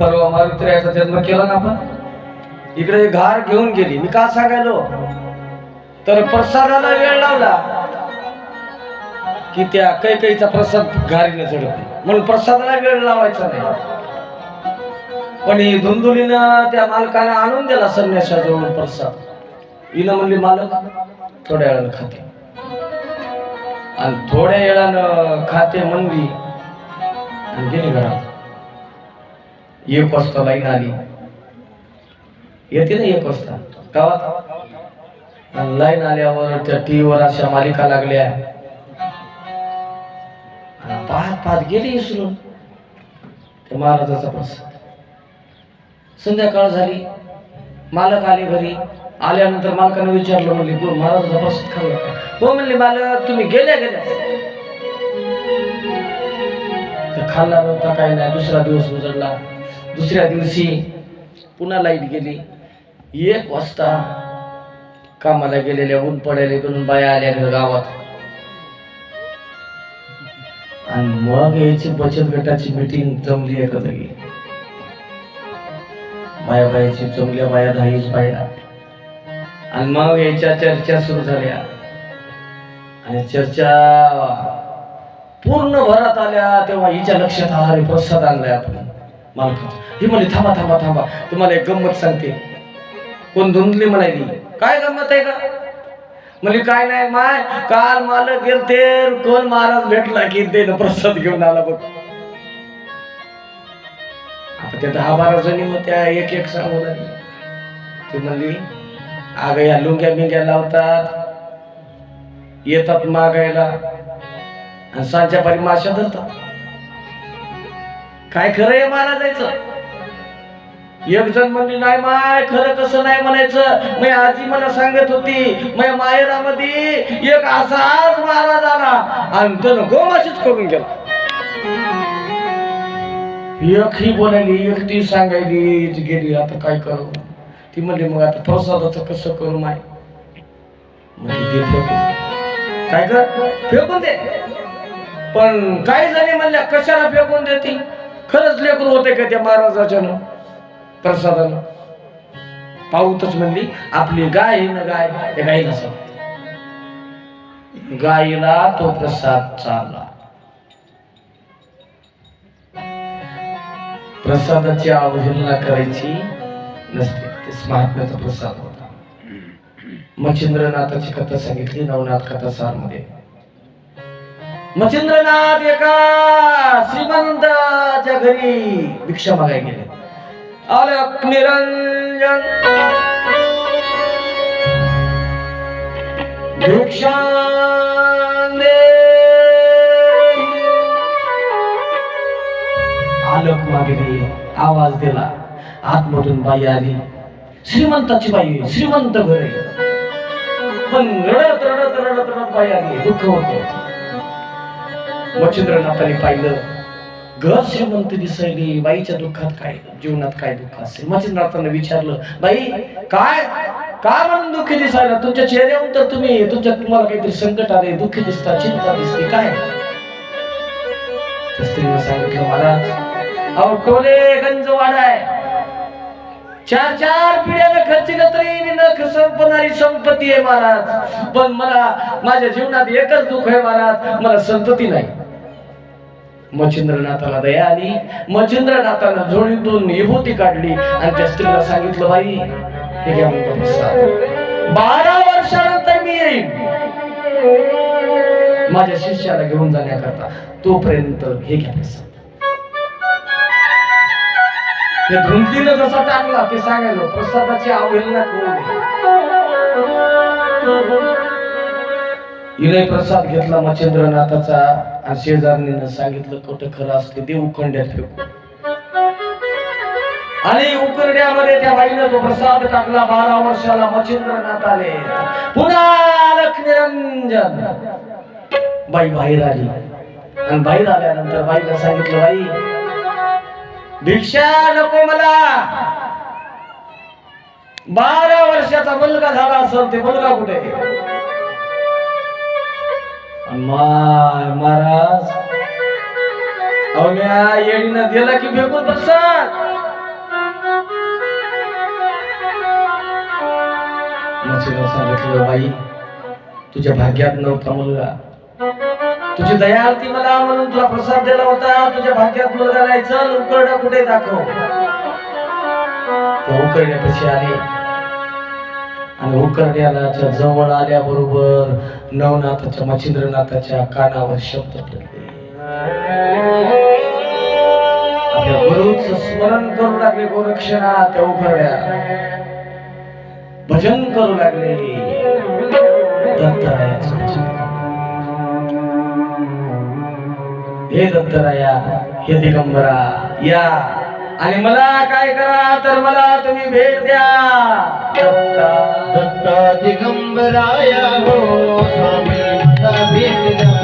परवा मारुत्र्याचा जन्म केला ना आपण? इकडे घार घेऊन गेली. मी का सांगायलो? तर प्रसादाला वेळ लावला. की त्या कैकईचा प्रसाद घारीने चढत म्हणून प्रसादाला वेळ लावायचा नाही. पण ही धुंदुलीनं त्या मालकाला आणून दिला संन्यासाजवळून प्रसाद. हिनं म्हणली मालक थोड्या वेळानं खाते. आणि थोड्या वेळानं खाते म्हणली आणि गेली घरात. एक वाजता लाईन आली. येते ना एक वाजता गावात लाईन आल्यावर त्या टीव्हीवर अशा मालिका लागल्या. पाहत पाहत गेली विसरून त्या महाराजाचा प्रसाद संध्याकाळ झाली. मालक आले घरी. आल्यानंतर मालकाने विचारलं म्हणले गुरु महाराजाचा प्रसाद खाल्ला का हो म्हणले मालक तुम्ही गेल्या गेल्या. तर खाल्ला नव्हता काही नाही दुसरा दिवस उजळला दुसऱ्या दिवशी पुन्हा लाइट गेली. एक वाजता कामाला गेलेल्या ऊन पडायला करून बाया आल्या गावात. आणि मग याची बचत गटाची मिटिंग जमली एका जागी बाया बायाची जमल्या बाया दहावीस बाया. आणि मग याच्या चर्चा सुरू झाल्या. आणि चर्चा पूर्ण भरात आल्या तेव्हा हिच्या लक्षात आला प्रसाद आणलाय आपण. मालकाचा ही म्हणे थांबा थांबा थांबा. तुम्हाला एक गंमत सांगते. कोण धुंदली म्हणाली काय गंमत आहे का? म्हणजे काय नाही माय काल मालक गेलते कोण महाराज भेटला की ते प्रसाद घेऊन आला बघ. आता ते दहा बारा जणी होत्या एक एक सांगू लागली. ती म्हणली अगं या लुंग्या बिंग्या लावतात येतात मागायला आणि सांच्या पारी माशा धरतात. काय खरं आहे महाराजायचं एक जण म्हणली नाही माय खरं कसं नाही म्हणायचं. मी आजी मला सांगत होती माझ्या माहेरामध्ये एक असाच महाराज आला आणि त्यानं गोमाशीच करून गेला. एक ही बोलायली एक ती सांगायली ती गेली आता काय करू? ती म्हणली मग आता प्रसादाचं कसं करू माय? म्हणजे काय कर फेकून दे? पण काही जणी म्हणल्या कशाला फेकून देतील खरंच लेकरू होते का त्या महाराजाच्या प्रसादानं? पाहूतच म्हणली आपली गाय न गाय त्या गायीला सांगते गायीला तो प्रसाद चालला. प्रसादाची अवहेलना करायची नसते ते महात्म्याचा प्रसाद होता. मच्छिंद्रनाथाची कथा सांगितली नवनाथ कथा सारमध्ये. मध्ये मच्छिंद्रनाथ एका श्रीमंताच्या घरी भिक्षा मागाय गेले. अलक निरंजन. भिक्षा आलोक मागली आवाज दिला. आतमधून बाई आली. श्रीमंताची बाई श्रीमंत घरे. पण रडत रडत रडत रडत बाई आली. दुःख होत. मच्छिंद्रनाथाने पाहिलं. ग श्रीमंत दिसली बाईच्या दुःखात काय? जीवनात काय दुःख असेल? मच्छिंद्रनाथाने विचारलं बाई काय? काय म्हणून दुःखी दिसायला? तुमच्या चेहऱ्यावर तर तुम्ही तुमच्या तुम्हाला काहीतरी संकट आले दुःखी दिसता चिंता दिसते काय? स्त्रीने सांगितलं महाराज अहो टोले गंज वाडाय चार चार पिढ्यानं खर्चिलं तरी मी न संपणारी संपत्ती आहे महाराज. पण मला माझ्या जीवनात एकच दुःख आहे महाराज. मला संतती नाही. मच्छिंद्रनाथाला दया आली. मच्छिंद्रनाथानं जोडीतून विभूती काढली. आणि त्या स्त्रीला सांगितलं बाई हे घ्या म्हणतो बारा वर्षानंतर मी येईन. माझ्या शिष्याला घेऊन जाण्याकरता तोपर्यंत हे घ्या प्रसाद. त्या धुंदीनं जसा टाकला ते सांगायला प्रसादाची अवहेलना करू नये. हिने प्रसाद घेतला मच्छिंद्रनाथाचा. शेजारणीनं सांगितलं कुठं खरं असते ते उखंड्यात फेकू. आणि उकरड्यामध्ये त्या बाईनं तो प्रसाद टाकला बारा वर्षाला मच्छिंद्रनाथ आले. पुन्हा लख निरंजन. बाई बाहेर आली. आणि बाहेर आल्यानंतर बाईला सांगितलं बाई भिक्षा नको मला. बारा वर्षाचा मुलगा झाला असेल ते मुलगा कुठे? आहे? माय महाराज. अवल्या येडीनं दिला की बेकून प्रसाद सांगितलं बाई तुझ्या भाग्यात नव्हता मुलगा. तुझी दया आरती मला म्हणून तुला प्रसाद दिला होता. तुझ्या भाग्यात मुलगा राहायचं उकरडा कुठे दाखव? उकरण्यापेक्षा आली आणि उकरड्याच्या जवळ आल्याबरोबर नवनाथाच्या मच्छिंद्रनाथाच्या कानावर शब्द पडले आपल्या गुरुचं स्मरण करू लागले गोरक्षणा त्या उकरड्या भजन करू लागले दत्तरायाचं हे दत्तराया हे दिगंबरा या आणि मला काय करा तर मला तुम्ही भेट द्या. दत्ता दत्ता दिगंबराया हो स्वामी भेट द्या.